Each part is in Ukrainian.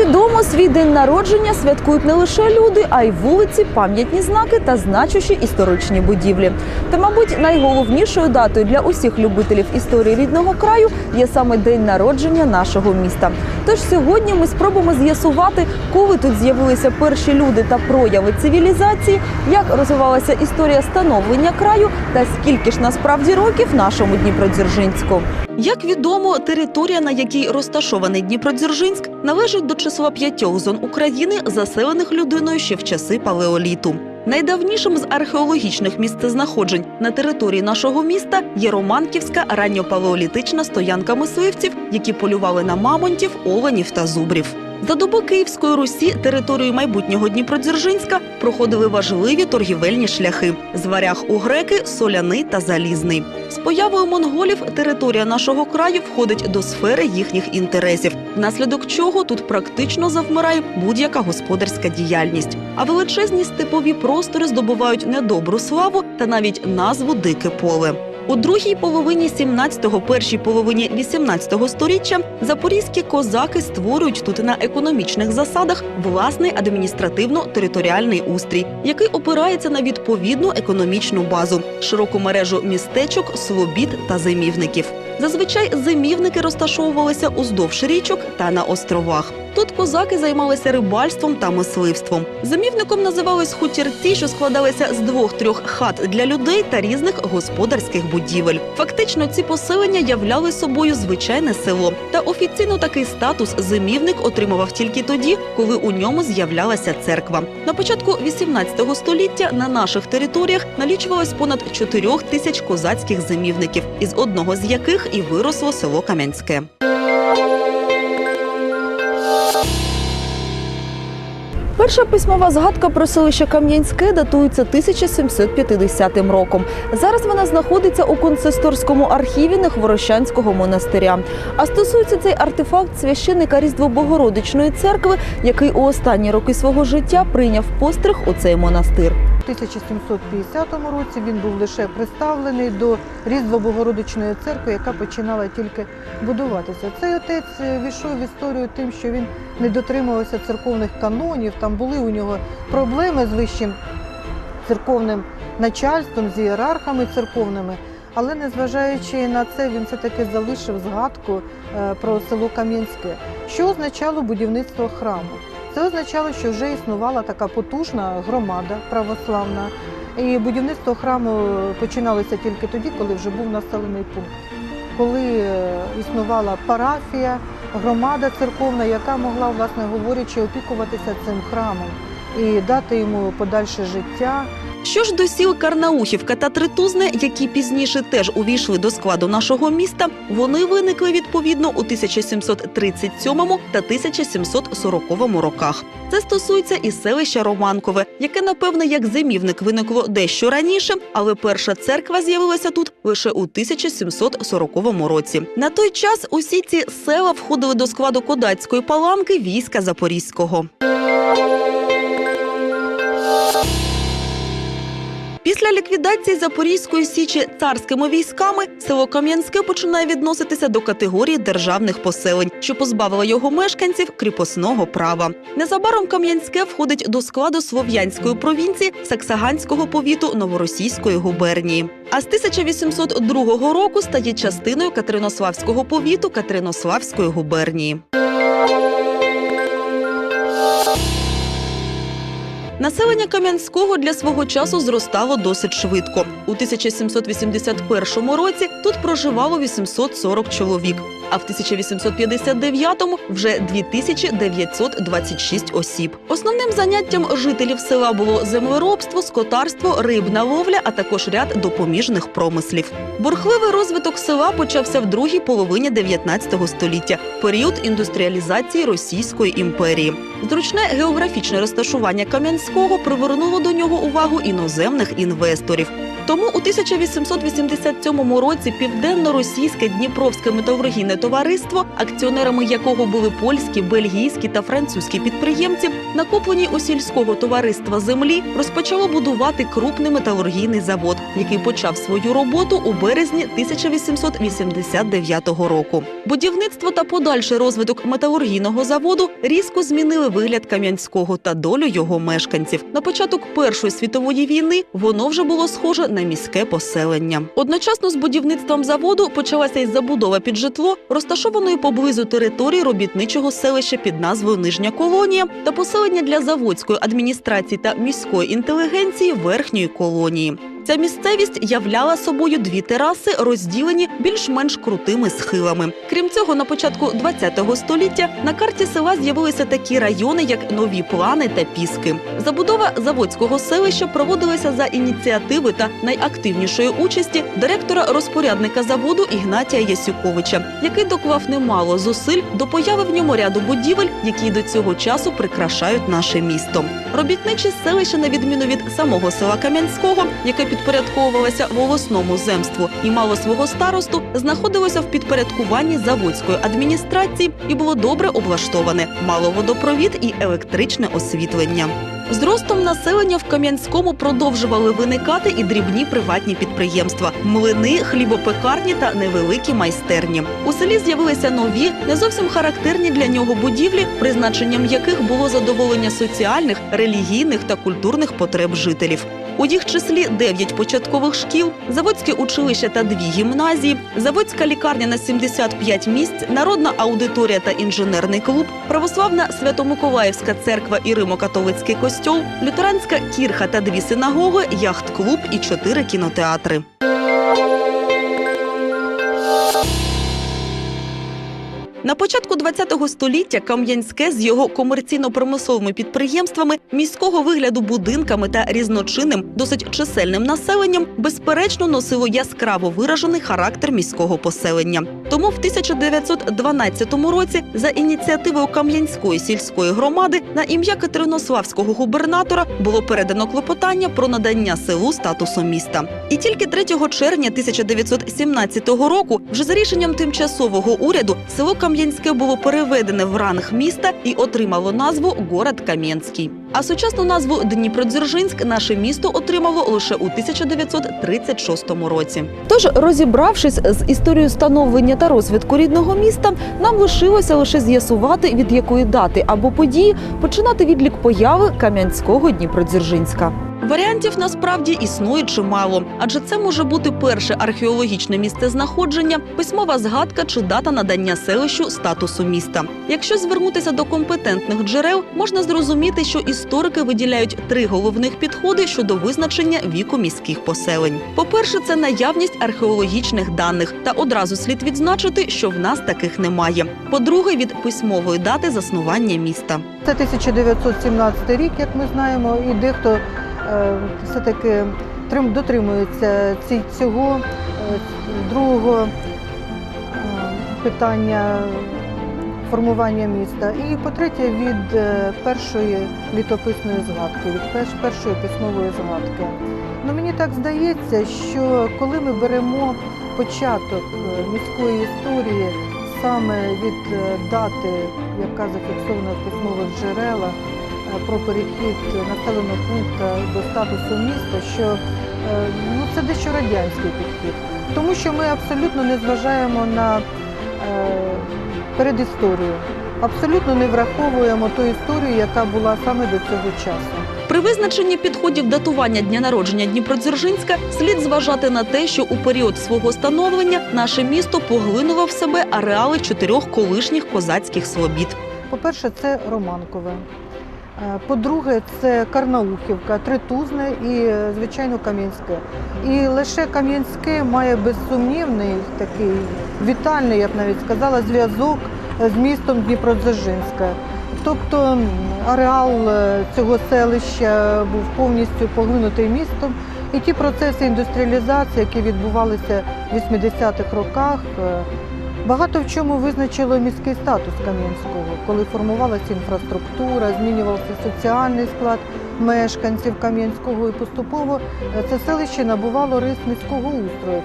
Відомо, свій день народження святкують не лише люди, а й вулиці, пам'ятні знаки та значущі історичні будівлі. Та, мабуть, найголовнішою датою для усіх любителів історії рідного краю є саме день народження нашого міста. Тож сьогодні ми спробуємо з'ясувати, коли тут з'явилися перші люди та прояви цивілізації, як розвивалася історія становлення краю та скільки ж насправді років нашому Дніпродзержинську. Як відомо, територія, на якій розташований Дніпродзержинськ, належить до числа п'ятьох зон України, заселених людиною ще в часи палеоліту. Найдавнішим з археологічних місцезнаходжень на території нашого міста є Романківська ранньопалеолітична стоянка мисливців, які полювали на мамонтів, оленів та зубрів. За доби Київської Русі територію майбутнього Дніпродзержинська проходили важливі торгівельні шляхи з варяг у греки, соляний та залізний. З появою монголів територія нашого краю входить до сфери їхніх інтересів, внаслідок чого тут практично завмирає будь-яка господарська діяльність. А величезні степові простори здобувають недобру славу та навіть назву Дике поле. У другій половині 17-го, першій половині 18-го сторіччя запорізькі козаки створюють тут на економічних засадах власний адміністративно-територіальний устрій, який опирається на відповідну економічну базу, широку мережу містечок, слобід та зимівників. Зазвичай зимівники розташовувалися уздовж річок та на островах. Тут козаки займалися рибальством та мисливством. Зимівником називались хутірці, що складалися з двох-трьох хат для людей та різних господарських будівель. Фактично, ці поселення являли собою звичайне село. Та офіційно такий статус зимівник отримував тільки тоді, коли у ньому з'являлася церква. На початку 18 століття на наших територіях налічувалось понад 4 тисяч козацьких зимівників, із одного з яких і виросло село Кам'янське. Перша письмова згадка про селище Кам'янське датується 1750 роком. Зараз вона знаходиться у консисторському архіві Нехворощанського монастиря. А стосується цей артефакт священника Різдво-Богородичної церкви, який у останні роки свого життя прийняв постриг у цей монастир. У 1750 році він був лише представлений до Різдво-Богородичної церкви, яка починала тільки будуватися. Цей отець е, війшов в історію тим, що він не дотримувався церковних канонів. Там були у нього проблеми з вищим церковним начальством, з ієрархами церковними. Але незважаючи на це, він все-таки залишив згадку е, про село Кам'янське, що означало будівництво храму. Це означало, що вже існувала така потужна громада православна. І будівництво храму починалося тільки тоді, коли вже був населений пункт, коли е, існувала парафія, громада церковна, яка могла, власне говорячи, опікуватися цим храмом і дати йому подальше життя. Що ж до сіл Карнаухівка та Тритузне, які пізніше теж увійшли до складу нашого міста, вони виникли відповідно у 1737 та 1740 роках. Це стосується і селища Романкове, яке, напевне, як зимівник виникло дещо раніше, але перша церква з'явилася тут лише у 1740 році. На той час усі ці села входили до складу кодацької паланки війська Запорізького. Після ліквідації Запорізької січі царськими військами село Кам'янське починає відноситися до категорії державних поселень, що позбавило його мешканців кріпосного права. Незабаром Кам'янське входить до складу Слов'янської провінції Саксаганського повіту Новоросійської губернії. А з 1802 року стає частиною Катеринославського повіту Катеринославської губернії. Населення Кам'янського для свого часу зростало досить швидко. У 1781 році тут проживало 840 чоловік, а в 1859-му вже 2926 осіб. Основним заняттям жителів села було землеробство, скотарство, рибна ловля, а також ряд допоміжних промислів. Бурхливий розвиток села почався в другій половині 19 століття, період індустріалізації Російської імперії. Зручне географічне розташування Кам'янського привернуло до нього увагу іноземних інвесторів. Тому у 1887 році південно-російське Дніпровське металургійне товариство, акціонерами якого були польські, бельгійські та французькі підприємці, накоплені у сільського товариства землі, розпочало будувати крупний металургійний завод, який почав свою роботу у березні 1889 року. Будівництво та подальший розвиток металургійного заводу різко змінили вигляд Кам'янського та долю його мешканців. На початок Першої світової війни воно вже було схоже на міське поселення. Одночасно з будівництвом заводу почалася й забудова під житло, розташованої поблизу території робітничого селища під назвою Нижня колонія та поселення для заводської адміністрації та міської інтелігенції верхньої колонії. Ця місцевість являла собою дві тераси, розділені більш-менш крутими схилами. Крім цього, на початку ХХ століття на карті села з'явилися такі райони, як нові плани та піски. Забудова заводського селища проводилася за ініціативи та найактивнішої участі директора розпорядника заводу Ігнатія Ясюковича, який доклав немало зусиль до появи в ньому ряду будівель, які до цього часу прикрашають наше місто. Робітничі селища, на відміну від самого села Кам'янського, яке підпорядковувалося волосному земству і мало свого старосту, знаходилося в підпорядкуванні заводської адміністрації і було добре облаштоване, мало водопровід і електричне освітлення. З ростом населення в Кам'янському продовжували виникати і дрібні приватні підприємства, млини, хлібопекарні та невеликі майстерні. У селі з'явилися нові, не зовсім характерні для нього будівлі, призначенням яких було задоволення соціальних, релігійних та культурних потреб жителів. У їх числі 9 початкових шкіл, заводське училище та дві гімназії, заводська лікарня на 75 місць, народна аудиторія та інженерний клуб, православна Свято-Миколаївська церква і Римо-католицький костьол, лютеранська кірха та дві синагоги, яхт-клуб і чотири кінотеатри. На початку ХХ століття Кам'янське з його комерційно-промисловими підприємствами, міського вигляду будинками та різночинним, досить чисельним населенням безперечно носило яскраво виражений характер міського поселення. Тому в 1912 році за ініціативою Кам'янської сільської громади на ім'я Катеринославського губернатора було передано клопотання про надання селу статусу міста. І тільки 3 червня 1917 року, вже за рішенням тимчасового уряду, село Кам'янське було переведене в ранг міста і отримало назву Город Кам'янський. А сучасну назву Дніпродзержинськ наше місто отримало лише у 1936 році. Тож, розібравшись з історією становлення та розвитку рідного міста, нам лишилося лише з'ясувати, від якої дати або події починати відлік появи Кам'янського Дніпродзержинська. Варіантів насправді існує чимало, адже це може бути перше археологічне місце знаходження, письмова згадка чи дата надання селищу статусу міста. Якщо звернутися до компетентних джерел, можна зрозуміти, що історики виділяють три головних підходи щодо визначення віку міських поселень. По-перше, це наявність археологічних даних, та одразу слід відзначити, що в нас таких немає. По-друге, від письмової дати заснування міста. Це 1917 рік, як ми знаємо, і дехто е, все-таки трим- дотримується цього е, другого е, питання формування міста. І по-третє, від е, першої літописної згадки, від перш- першої письмової згадки. Ну, мені так здається, що коли ми беремо початок е, міської історії саме від е, дати, яка зафіксована в письмових джерелах, про перехід населеного пункту до статусу міста, що ну, це дещо радянський підхід, тому що ми абсолютно не зважаємо на е, передісторію, абсолютно не враховуємо ту історію, яка була саме до цього часу. При визначенні підходів датування дня народження Дніпродзержинська слід зважати на те, що у період свого становлення наше місто поглинуло в себе ареали чотирьох колишніх козацьких слобід. По-перше, це Романкове. Е, По-друге, це Карнаухівка, Тритузне і, е, звичайно, Кам'янське. І лише Кам'янське має безсумнівний такий вітальний, я б навіть сказала, зв'язок е, з містом Дніпродзержинська. Тобто ареал цього селища був повністю поглинутий містом. І ті процеси індустріалізації, які відбувалися в 80-х роках, Багато в чому визначило міський статус Кам'янського, коли формувалася інфраструктура, змінювався соціальний склад мешканців Кам'янського і поступово е, це селище набувало рис міського устрою.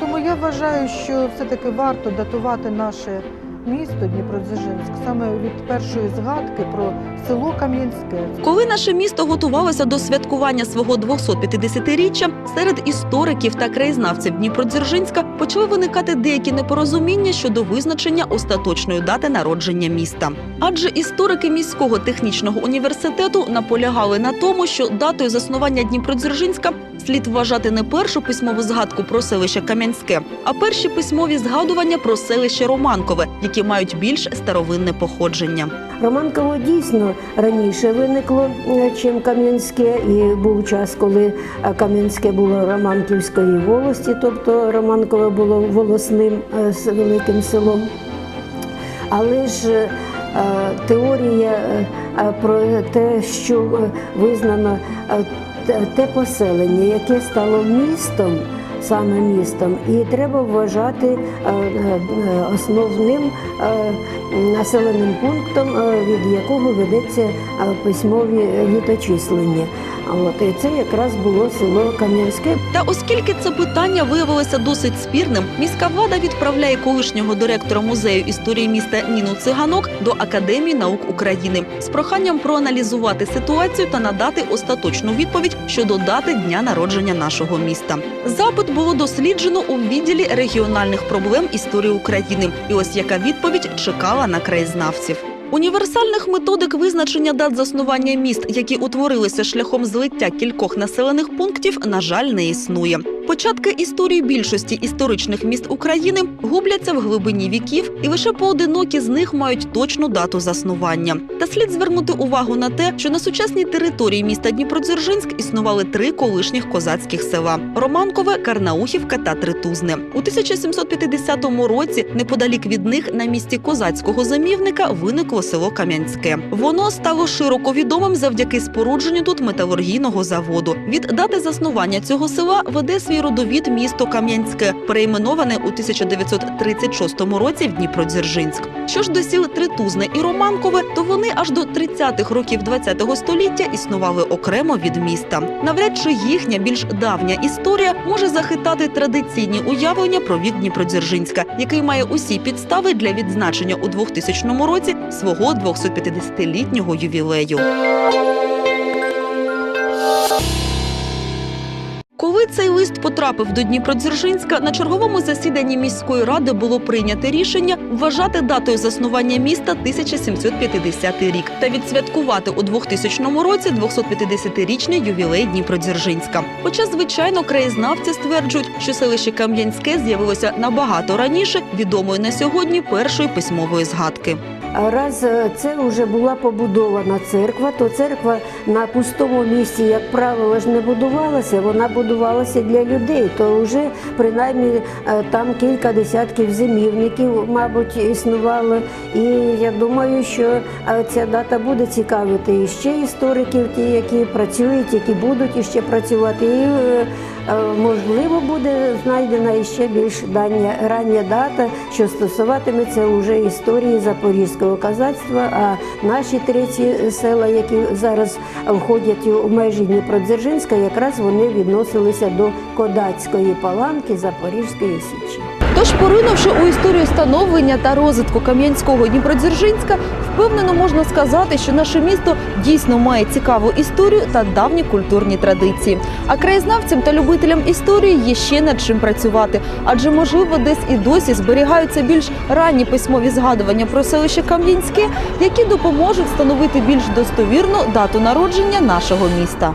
Тому я вважаю, що все-таки варто датувати наше місто Дніпродзержинськ саме від першої згадки про село Кам'янське. Коли наше місто готувалося до святкування свого 250-річчя, серед істориків та краєзнавців Дніпродзержинська почали виникати деякі непорозуміння щодо визначення остаточної дати народження міста. Адже історики міського технічного університету наполягали на тому, що датою заснування Дніпродзержинська слід вважати не першу письмову згадку про селище Кам'янське, а перші письмові згадування про селище Романкове, мають більш старовинне походження. Романково дійсно раніше виникло, е, чим Кам'янське, і був час, коли е, Кам'янське було Романківської волості, тобто Романкове було волосним е, великим селом. Але ж теорія про те, що визнано те поселення, яке стало містом, саме містом, і треба вважати е, е, е, основним населеним пунктом, е, від якого ведеться е, письмові літочислення. А От і це якраз було село Кам'янське. Та оскільки це питання виявилося досить спірним, міська влада відправляє колишнього директора музею історії міста Ніну Циганок до Академії наук України з проханням проаналізувати ситуацію та надати остаточну відповідь щодо дати дня народження нашого міста. Запит було досліджено у відділі регіональних проблем історії України. І ось яка відповідь чекала на краєзнавців. Універсальних методик визначення дат заснування міст, які утворилися шляхом злиття кількох населених пунктів, на жаль, не існує. Початки історії більшості історичних міст України губляться в глибині віків, і лише поодинокі з них мають точну дату заснування. Та слід звернути увагу на те, що на сучасній території міста Дніпродзержинськ існували три колишніх козацьких села: Романкове, Карнаухівка та Тритузне. У 1750 році, неподалік від них, на місці козацького замівника виникло село Кам'янське. Воно стало широко відомим завдяки спорудженню тут металургійного заводу. Від дати заснування цього села веде свій родовід місто Кам'янське, перейменоване у 1936 році в Дніпродзержинськ. Що ж до сіл Тритузне і Романкове, то вони аж до 30-х років ХХ століття існували окремо від міста. Навряд чи їхня більш давня історія може захитати традиційні уявлення про вік Дніпродзержинська, який має усі підстави для відзначення у 2000 році свого 250-літнього ювілею. Коли цей лист потрапив до Дніпродзержинська, на черговому засіданні міської ради було прийнято рішення вважати датою заснування міста 1750 рік та відсвяткувати у 2000 році 250-річний ювілей Дніпродзержинська. Хоча, звичайно, краєзнавці стверджують, що селище Кам'янське з'явилося набагато раніше відомої на сьогодні першої письмової згадки. Раз е, це вже була побудована церква, то церква на пустому місці, як правило, ж не будувалася, вона будувалася для людей. То вже принаймні е, там кілька десятків зимівників, мабуть, існувало. І я думаю, що е, ця дата буде цікавити і ще істориків, ті, які працюють, які будуть іще працювати. І можливо буде знайдена ще більш дання рання дата, що стосуватиметься уже історії Запорізького казацтва. А наші треті села, які зараз входять у межі Дніпродзержинська, якраз вони відносилися до Кодацької паланки Запорізької січі. Тож, поринувши у історію становлення та розвитку Кам'янського Дніпродзержинська, впевнено можна сказати, що наше місто дійсно має цікаву історію та давні культурні традиції. А краєзнавцям та любителям історії є ще над чим працювати, адже можливо десь і досі зберігаються більш ранні письмові згадування про селище Кам'янське, які допоможуть встановити більш достовірну дату народження нашого міста.